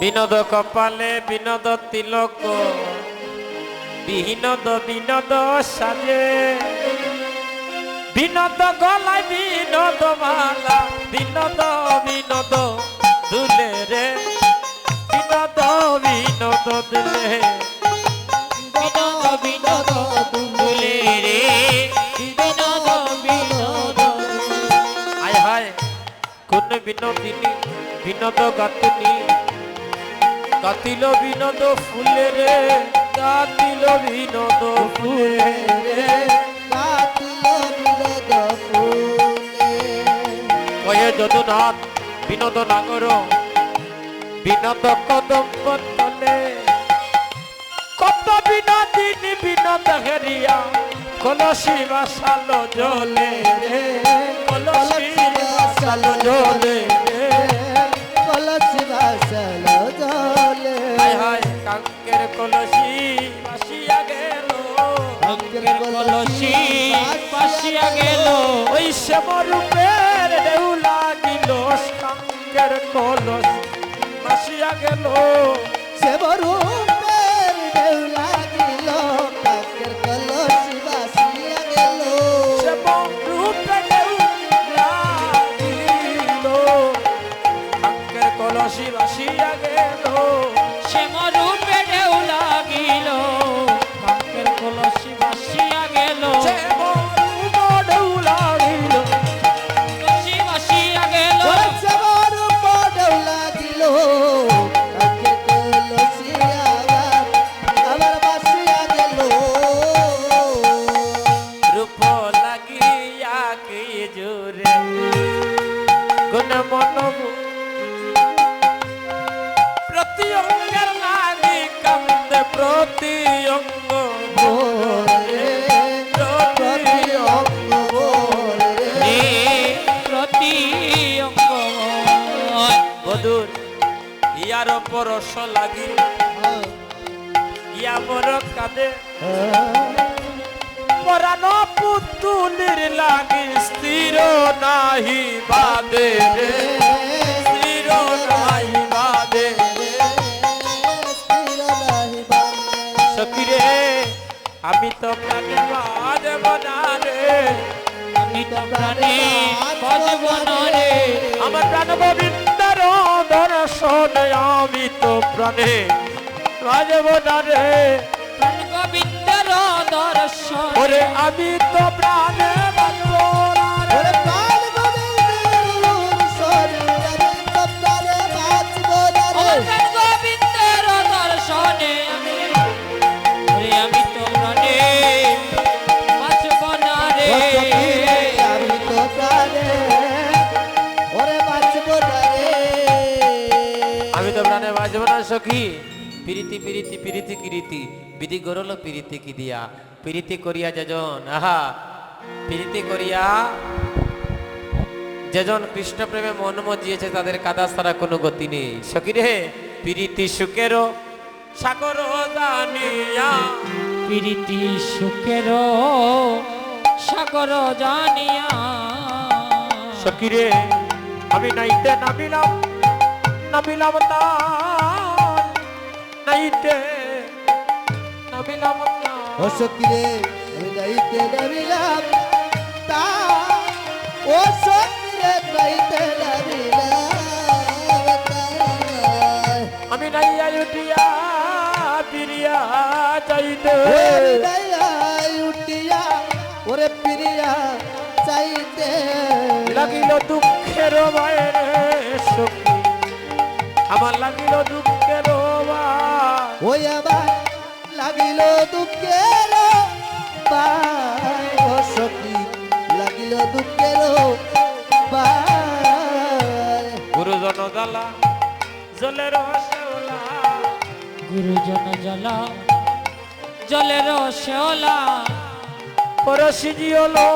বিনোদ কপালে বিনোদ তিলক। বিহীনদ, বিনোদ সাজে। বিনোদ গলায় বিনোদ মালা। বিনোদ বিনোদ দুলে রে। বিনোদ বিনোদ দুলে। বিনোদিনী, বিনোদ গাতনী। কাতিল বিনোদ ফুলে রে কাতিল বিনোদ ফুলে রে। কয়ে যদুনাথ বিনোদ নাগর বিনোদ কদম তলে। কত বিনোদিন বিনোদ হেরিয়া কলসী বাসালো জলে রে। কলসী বাসালো জলে কলসি ভাসিয়া গেল। ভাগ্যের কলসি ভাসিয়া গেল। ওই শ্যামরূপের ঢেউ লাগিল সঙ্গের কলসি ভাসিয়া গেল। শ্যামরূপ প্রাণ গোবিন্দর দর্শন আমি তো প্রাণে রাজব না রে। প্রাণ গোবিন্দর দর্শন ওরে আমি তো প্রাণে সখী পিরিতি পিরিতি পিরিতি কিরিতি। বিধি গরল পিরিতি কি দিয়া। পিরিতি করিয়া যেজন, আহা। পিরিতি করিয়া যেজন কৃষ্ণ প্রেমে মন মজিয়েছে, তাদের কাদা ছাড়া কোনো গতি নেই। সখী রে পিরিতি সুখেরও সাগর জানিয়া। প্রীতি সুখের সাগর জানিয়া। সকিরে আমি নাইতে নামিলাম নামিলাম তার নাইতে। নামিলাম ও সকিরে আমি গাইতে নামিলাম তা ও সকিরে গাইতে নামিলাম তাই। আমি নাইয়া উঠিয়া পিরিয়া ওরে গাইয়াই উঠিয়া ওরে পিরিয়া চাইতে লাগিল দুঃখের বাইরে সখী। আমার লাগিল দুঃখের বায়। ওই আমার লাগিল দুঃখের সখী লাগিল দুঃখের গুরুজন জ্বালা জলের গুরুজন জল জলের শেওলা পরশি জিওলো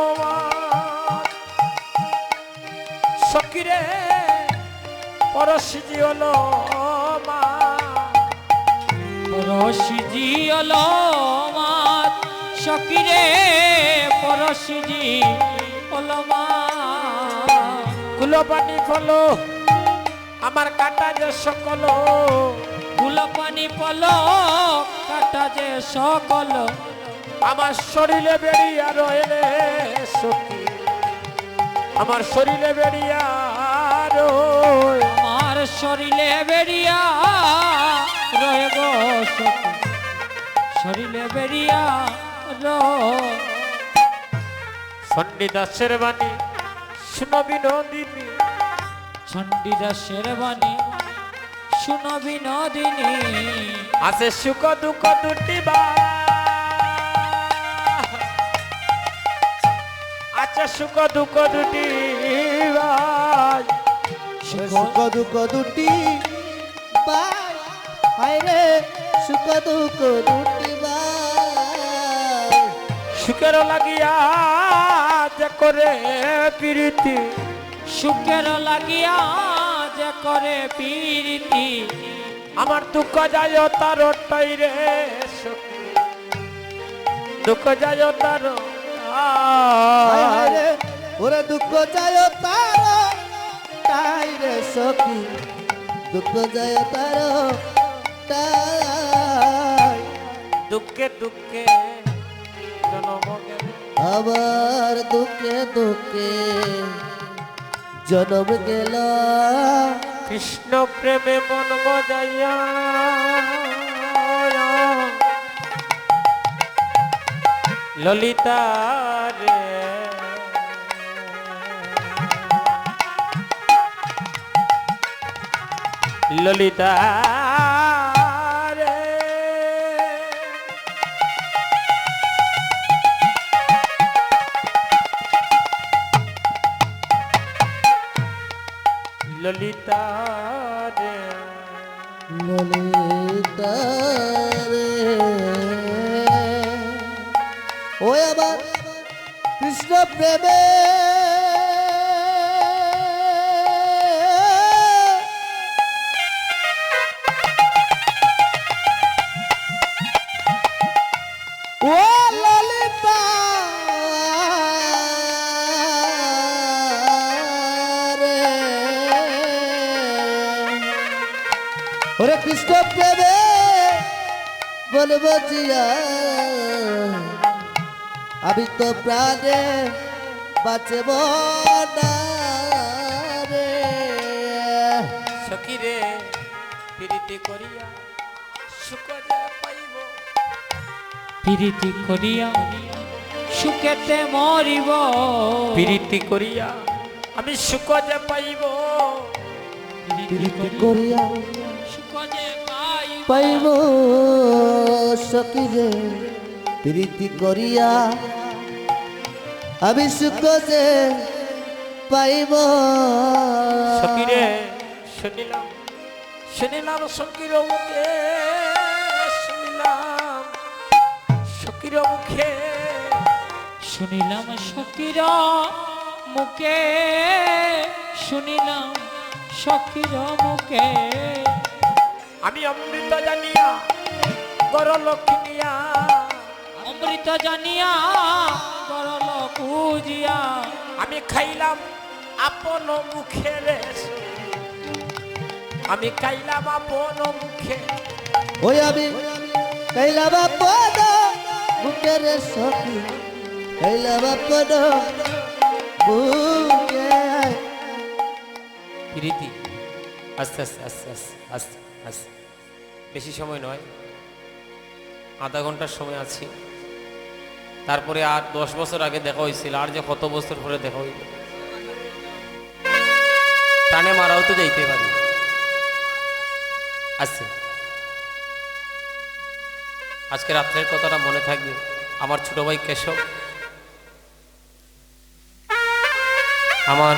সকিরে পরশি জিওলো পরশিজি অলো মাত সকিরে পরশিজি অলো কুলো পানি ফলো আমার কাটা যে সকল। ফুল পানি পল কাটা যে সকল। আমার শরীরে বেরিয়া রয়েলে সখী। আমার শরীরে বেরিয়া রয় আমার শরীরে বেরিয়া রয়ে গো শরীরে বেরিয়া রয় সন্নিদাসের বাণী শুনো বিনোদিনী। চণ্ডীদাসের বাণী শুনো বিনোদিনী। আছে সুখ দুঃখ দুটি বা। আছে সুখ দুঃখ দুটি সুখ দুঃখ দুটি হায় রে সুখ দুঃখ দুটি সুখের লাগিয়া যে করে প্রীতি। সুখের লাগিয়া যে করে পীরিতি। আমার দুঃখ যায় তার রে সখী। দুঃখ যায় তার রে ওরে দুঃখ যায় তার তাই রে সখী। দুঃখ যায় তার তাই দুঃখে দুঃখে জনম গেল। আবার দুঃখে দুঃখে জনম গেল। কৃষ্ণ প্রেমে মন বজাইয়া ললিতা রে। ললিতা প্রেমে। ও ললিতা রে। ওরে কৃষ্ণ প্রেমে বলব জিয়া আমি তো প্রাণে বাঁচব না রে। সখী রে প্রীতি করিয়া সুখ পাইব। প্রীতি করিয়া সুখেতে মরিব। প্রীতি করিয়া আমি সুখ যে পাইব। প্রীতি করিয়া সুখ পাইব। সখী রে প্রীতি করিয়া আমি সুখ যে পাইব। সখী রে শুনিলাম শুনিলাম সকির মুখে শুনিলাম সকির মুখে। শুনিলাম সকির মুখে শুনিলাম সকির মুখে। আমি অমৃত জানিয়া বড় লক্ষ্মীয়া অমৃত জানিয়া গরল পুজিয়া আমি খাইলাম আপন মুখে রে আমি খাইলাম আপন মুখে। ওই আমি কইলা বাপদ বুকের সখী। কইলা বাপদ বুকে প্রীতি আস্তে আস্তে আস্তে আস্তে আস্তে আস্তে। বেশি সময় নয় আধা ঘণ্টার সময় আছি। তারপরে আর দশ বছর আগে দেখা হয়েছিল, আর যে কত বছর পরে দেখা হইল। টানে মারাও তো যাইতে পারি। আচ্ছা আজকে রাত্রের কথাটা মনে থাকবে। আমার ছোট ভাই কেশব। আমার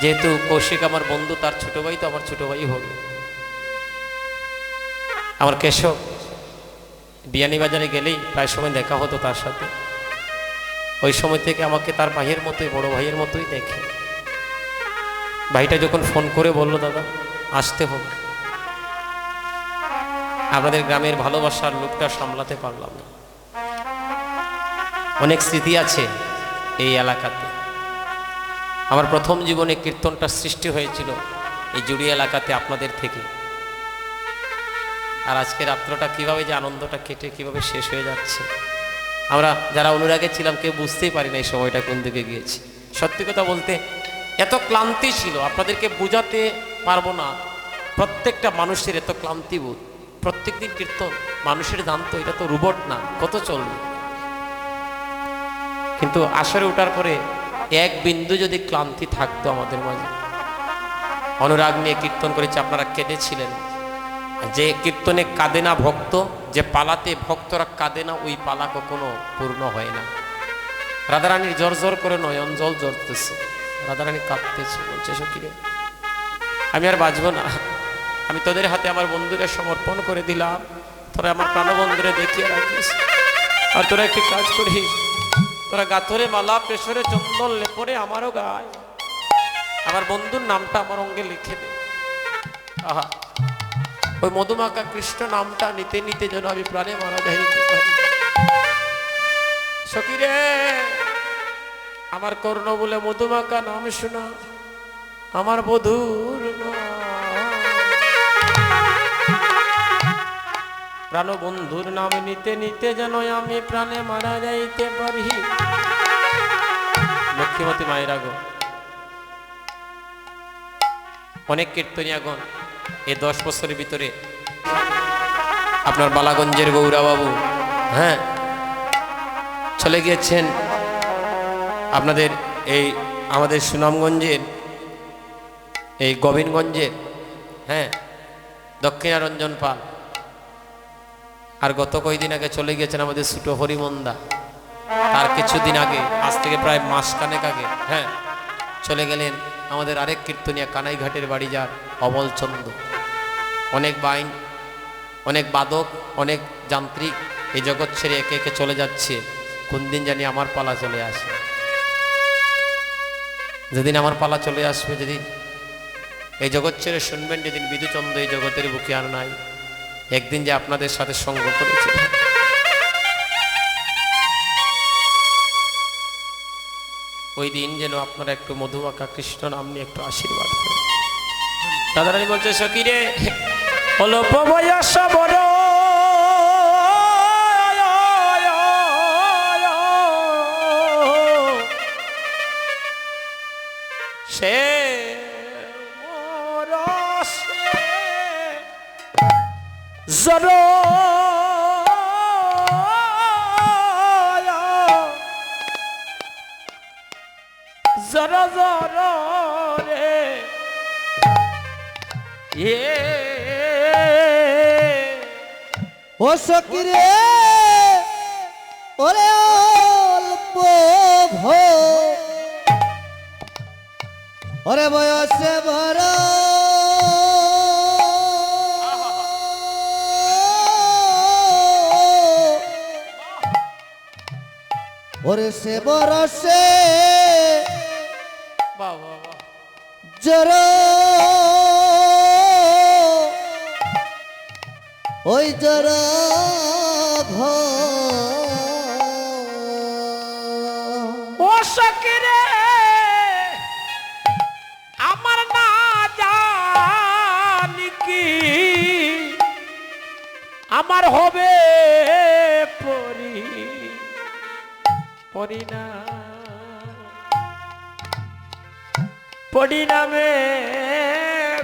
যেহেতু কৌশিক আমার বন্ধু, তার ছোট ভাই তো আমার ছোট ভাই হবে। আমার কেশব বিয়ানীবাজারে গেলেই প্রায় সময় দেখা হতো তার সাথে। ওই সময় থেকে আমাকে তার ভাইয়ের মতোই, বড় ভাইয়ের মতোই দেখে। ভাইটা যখন ফোন করে বলল, দাদা, আসতে হবে আমাদের গ্রামের ভালোবাসার লোকটা সামলাতে পারলাম না। অনেক স্মৃতি আছে এই এলাকাতে। আমার প্রথম জীবনে কীর্তনটা সৃষ্টি হয়েছিল এই জুড়ি এলাকাতে আপনাদের থেকে। আর আজকে রাত্রটা কীভাবে যে আনন্দটা কেটে কীভাবে শেষ হয়ে যাচ্ছে। আমরা যারা অনুরাগে ছিলাম, কেউ বুঝতেই পারি না এই সময়টা কোন দিকে গিয়েছি। সত্যি কথা বলতে, এত ক্লান্তি ছিল, আপনাদেরকে বোঝাতে পারব না। প্রত্যেকটা মানুষের এত ক্লান্তি ক্লান্তিবোধ প্রত্যেকদিন কীর্তন, মানুষের জানতো এটা তো রোবট না, কত চলবে? কিন্তু আসরে ওঠার পরে এক বিন্দু যদি ক্লান্তি থাকতো আমাদের মাঝে। অনুরাগ নিয়ে কীর্তন করেছে, আপনারা কেঁদেছিলেন। যে কীর্তনে কাঁদে না ভক্ত, যে পালাতে ভক্তরা কাঁদে না, ওই পালা কখনো পূর্ণ হয় না। রাধারানীর জর জর করে নয়ন জল জড়তেছে রাধারানী কাঁদতেছে, বলছে সকিরে আমি আর বাঁচবো না। আমি তোদের হাতে আমার বন্ধুদের সমর্পণ করে দিলাম। তোরা আমার প্রাণবন্ধুরে দেখিয়ে রাখিস। আর তোরা একটি কাজ করিস। তোরা গাথরে মালা, পেশরে চন্দন লেপরে আমারও গায়। আমার বন্ধুর নামটা আমার অঙ্গে লিখে দে। আহা। ওই মধুমাকা কৃষ্ণ নামটা নিতে নিতে যেন আমি প্রাণে মারা যাইতে পারি সকিরে আমার কর্ণ বলে মধুমাকা নাম শোনা, আমার বধুর প্রাণ বন্ধুর নাম নিতে নিতে যেন আমি প্রাণে মারা যাইতে পারি। লক্ষ্মীমতী মায়েরা গো, অনেক কীর্তনিয়াগণ এই দশ বছরের ভিতরে আপনার বালাগঞ্জের গৌরাবাবু হ্যাঁ চলে গিয়েছেন আপনাদের এই আমাদের সুনামগঞ্জের, এই গোবিন্দগঞ্জের হ্যাঁ দক্ষিণারঞ্জন পাল। আর গত কয়েকদিন আগে চলে গিয়েছেন আমাদের ছোট হরিমন্দা। তার কিছুদিন আগে, আজ থেকে প্রায় মাস কানেক আগে হ্যাঁ চলে গেলেন আমাদের আরেক কীর্তনিয়া কানাইঘাটের বাড়ি যার অবলচন্দ্র অনেক বাইন, অনেক বাদক, অনেক যান্ত্রিক এই জগৎ ছেড়ে একে একে চলে যাচ্ছে। কোন দিন জানি আমার পালা চলে আসে। যেদিন আমার পালা চলে আসবে, যেদিন এই জগৎ ছেড়ে শুনবেন, যেদিন বিদুচন্দ্র এই জগতের বুকে আর নাই। একদিন যে আপনাদের সাথে সঙ্গ করেছিল ওই দিন যেন আপনারা একটু মধুমাকা কৃষ্ণ নাম নিয়ে একটু আশীর্বাদ করেন। দাদারানি বলছে সকিরে অল্প বয়স বড়। সে মরসে জর রে এ ও সকিরে ওরে অল্প ভো ওরে বয়সে ভরা ওরে সে বরসে জর ওই জর ও আমার না জানি কি আমার হবে পরি পরিণা পরিণামে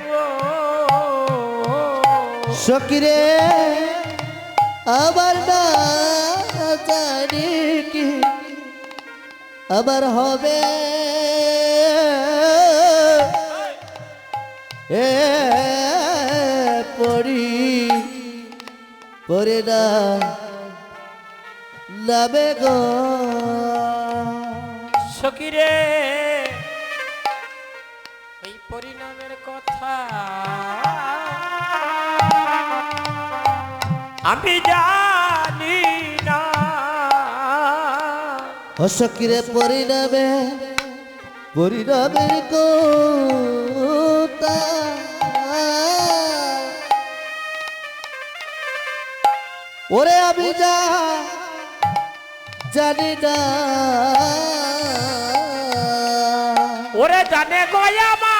গো। সকিরে আবার না জানি কি আবার হবে। এ পড়ি পরে না নামে গো। সকিরে আমি জানি না। অসকিরে পরিণামে পরিণামের কোতা ওরে আমি যা জানি না। ওরে জানে গয়ামা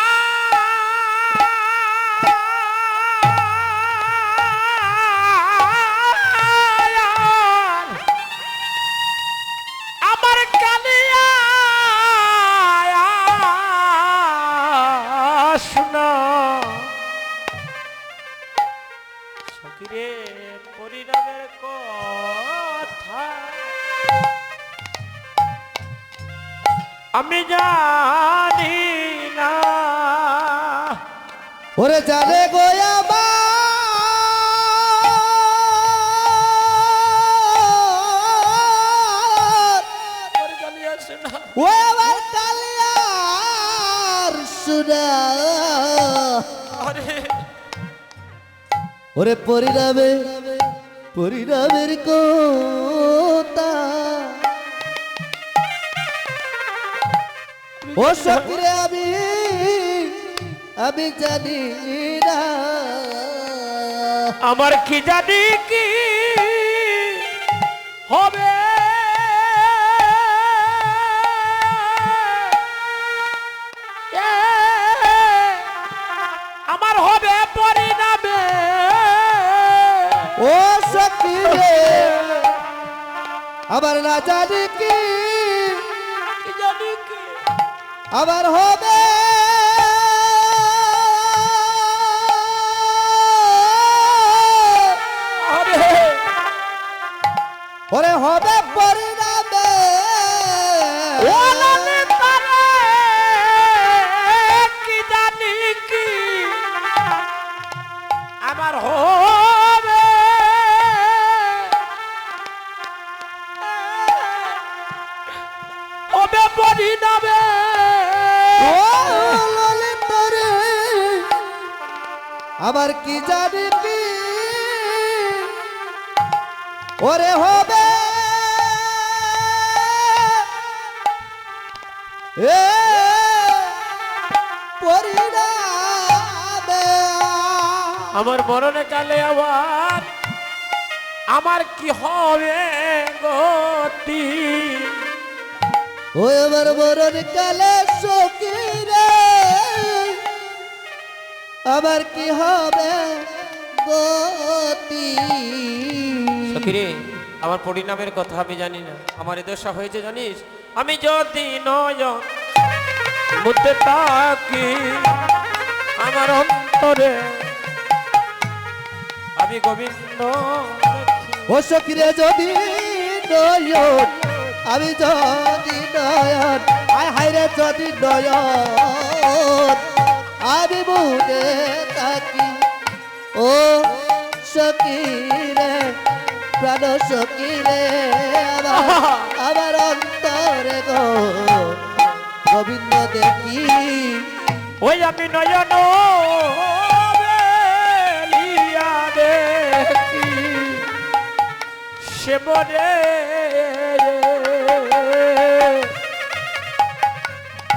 আমি জানি না। ওরে জানে গোয়া ওরে পরিণামে পরিণামের কোতা ও সকিরে আমি আমি জানি না। আমার কি জানি কি হবে? আমার হবে পরিণামে। ও সকিরে আবার না জানি কি। কি জানি কি? আবার হবে। হবে আবার কি জানি কি? ওরে হবে। এ আমার মরণে কালে আবার আমার কি হবে গতি ও আমার মরণ কালে সকিরে আবার কি হবে গতি সখিরে আমার পরিণামের কথা আমি জানি না। আমার এ দশা হয়েছে জানিস? আমি যদি নয়ন মধ্যে তাকি আমার অন্তরে আমি গোবিন্দ। ও সকিরে যদি নয়ন আমি যদি নয়ন আয় হাইরে যদি নয়ন। আমি মুখে থাকি ও সকিরে প্রাণ সকিরে আমার অন্তরে গো, গোবিন্দ দেখি। ওই আমি নয়ন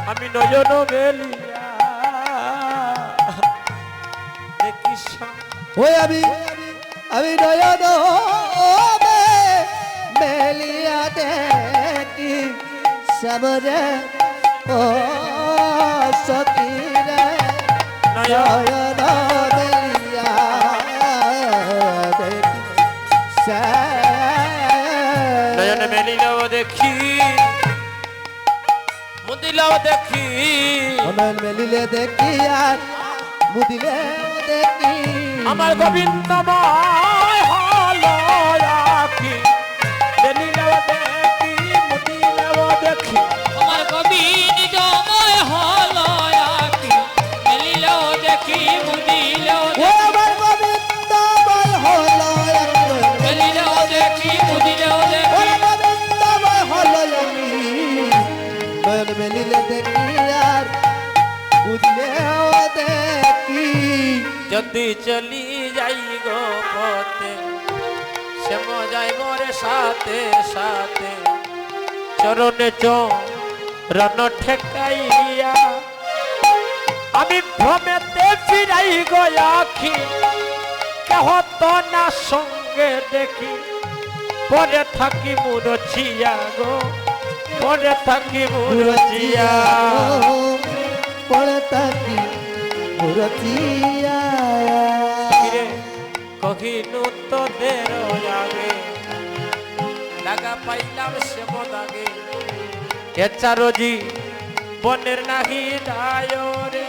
আমি নয়ন মেলিয়া ওই আমি আমি নয়ন মেলিয়া দেখি সামরে ও সখী রে নয়ন মেলিয়া দেখি নয়ন দেখি মুদিলেও দেখি। নয়ন মেলিলে দেখি আর মুদিলে দেখি আমার গোবিন্দময় হলো আখি মেলিলেও দেখি মুদিলেও দেখি। আমার কবি নিজময় হলো আকি মেলিলেও দেখি মুদিলেও ও দেখি। আমার গোবিন্দময় হলো একজন। মেলিলেও দেখি গোবিন্দময় হলো আর বুঝলেও দেখি। যদি চলি যাই মোরে সাথে সাথে। চরণে চরণ ঠেকাইয়া আমি ভ্রমেতে ফিরাই গো আখি। কেহ তো না সঙ্গে দেখি। পরে থাকি মুরছিয়া গো পরে থাকি মুরছিয়া পড়ে থাকি মুরতিয়া কিরে কহিনু তোদের লাগা পাইলাম সে মদাগে এচারজি বনের নাহি দায় রে।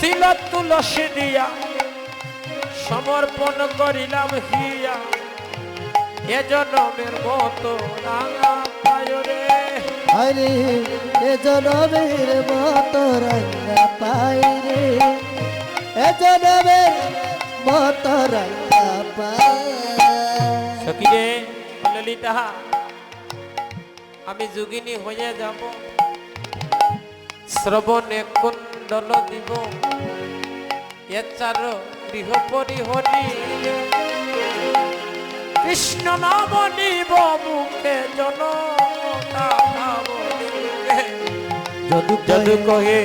ছিল তুলসী দিয়া সমর্পণ করিলাম হিয়া। এ জনমের মতো রাঙা পায় রে। আরে, এ জনমের মত রঙ্গা পাই রে এ জনমের মত পাই সখিরে ললিতা আমি যোগিনী হয়ে যাব। শ্রবণে কুণ্ডল দিব। এচার গৃহ পরিহরি কৃষ্ণ নাম নিব মুখে জন যদু যদু কহে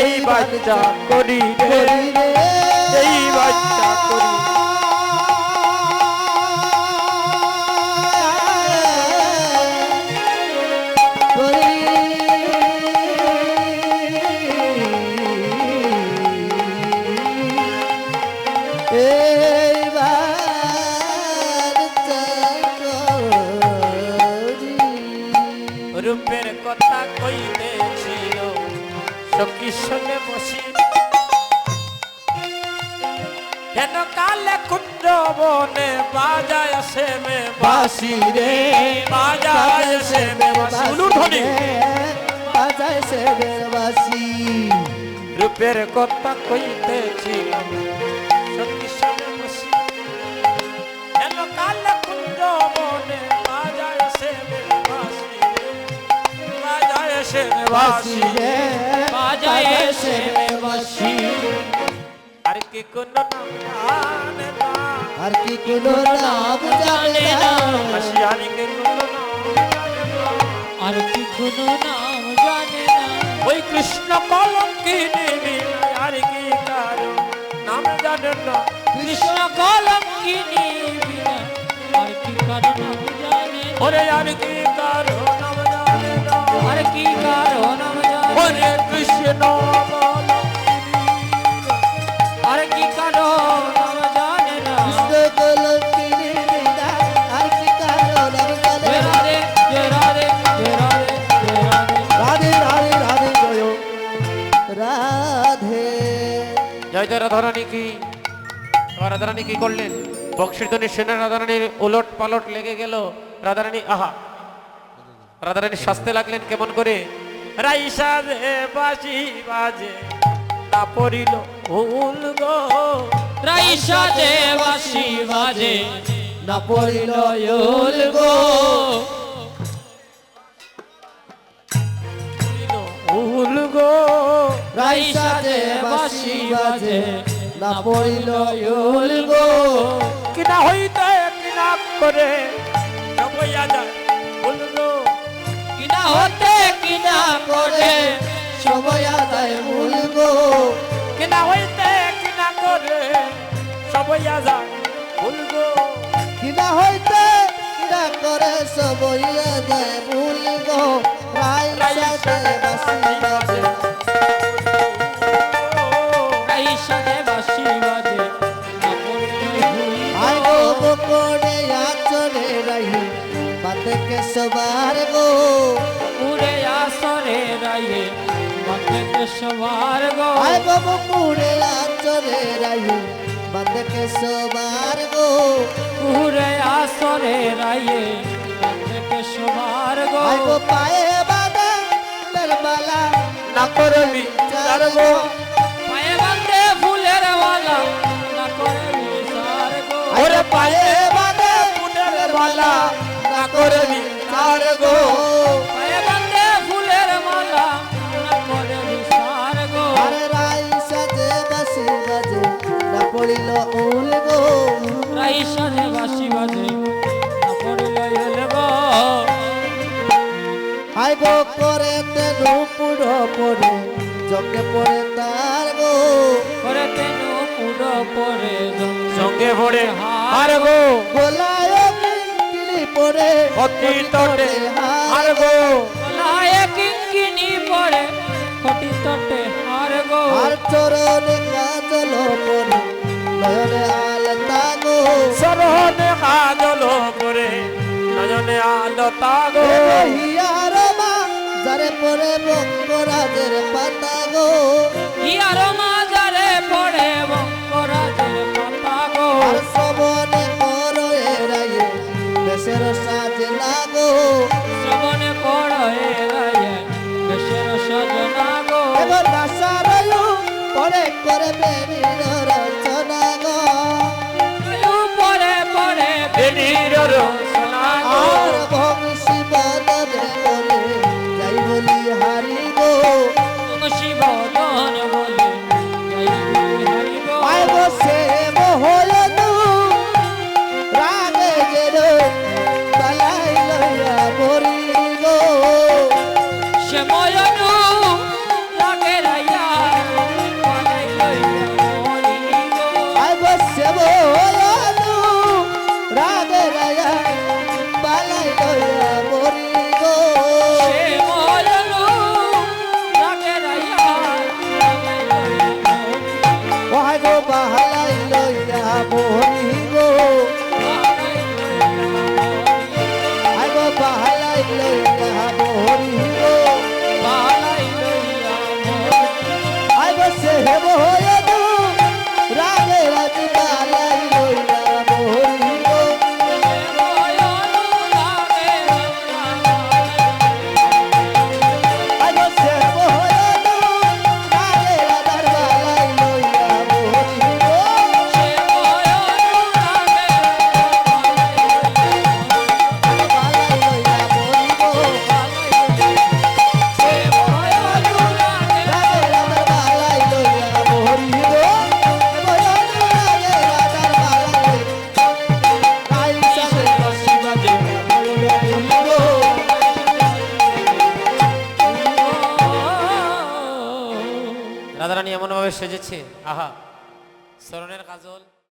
এই বাচ্চা করি এই বাচ্চা করি হেন কালে কুঞ্জ বনে বাজায় সে মে বাসি রে বাজায় সে মে বাসি। উলুর ধ্বনি। বাজায় সে রূপের কথা শুনে বসি। হেন কালে কুঞ্জ বনে বাজায় সে মে বাসি রে বাজায় সে মে বাসি রে। কি কোন নাম আর কি কোনো নাম জানে না। হাসি আর কি কোন আর কি কোনো নাম জানে না। ওই কৃষ্ণ কলঙ্কিনী বিনা আর কি কারও নাম জানে না। কৃষ্ণ কলঙ্কিনী বিনা আর কি কারও নাম জানে ওরে আর কি কারও নাম জানে আর কি কারও নাম জানে ওরে কৃষ্ণ জয় রাধারানী কি? রাধারানী কি করলেন? বক্সিধ্বনি সেনা রাধারানীর উলট পালট লেগে গেল। রাধারানী, আহা। রাধারানী শাস্তে লাগলেন কেমন করে? রাইসা বাজি বাজে, না পড়িল ভুল রাইসা দেবাসী বাজে। না পড়িল গো। উল গো। রাইসা দেবাসী বাজে। না পড়িল ইউল গো। কিনা হইতে কিনা করে ডবইয়া যায় উল কিনা হতে কিনা করে সবাই আদায় মূল গো। কিনা হইতে করে সবইয়া যায় ভুলগো কিনা হইতে কিনা করে সবইয়া যায় ভুল গো। রাই সাথে বাসি বাজে। এই সাথে বাসি বাজে। I go. বকড়ে আচরে সবার গো। উড়ে আসরে রায়ে মতে সবার গো। আই গো আচরে রহি বাদকে সবার গো। উড়ে আসরে রায়ে মতে সবার গো। পায়ে বাদা মালা না করবি চার গো। পায়ে বাঁধে ফুলের মালা না গো। ওরে পায়ে ফুলের মালা না করবি গো। পড়িল উল গো। রাই সাজে বাসি বাজে না পড়িল এল গো। আই গো করে তেনু পুরো পড়ে জগে পড়ে তার গো। করে তেনু পুরো পরে সঙ্গে ভরে হার গো। গোলায় কিলি পড়ে অতি তটে হার গো। লায় কিঙ্কিনি পরে কোটি তটে হার গো। আর চরণে কাজল পড়ে নয়নে আলতা গো সরহনে কাজল করে নজনে আলতা গো হিয়ার মা যারে পড়ে বঙ্গরাজের পাতা গো। ইয়ার মাজারে পড়ে বঙ্করাজের পাতা গো। আর শ্রবণে করো এরাইয়ে দেশের সাজনা গো শ্রবণে পড়ে রায়ে দেশের সজনা গো এবার নাসারয়ু পরে করে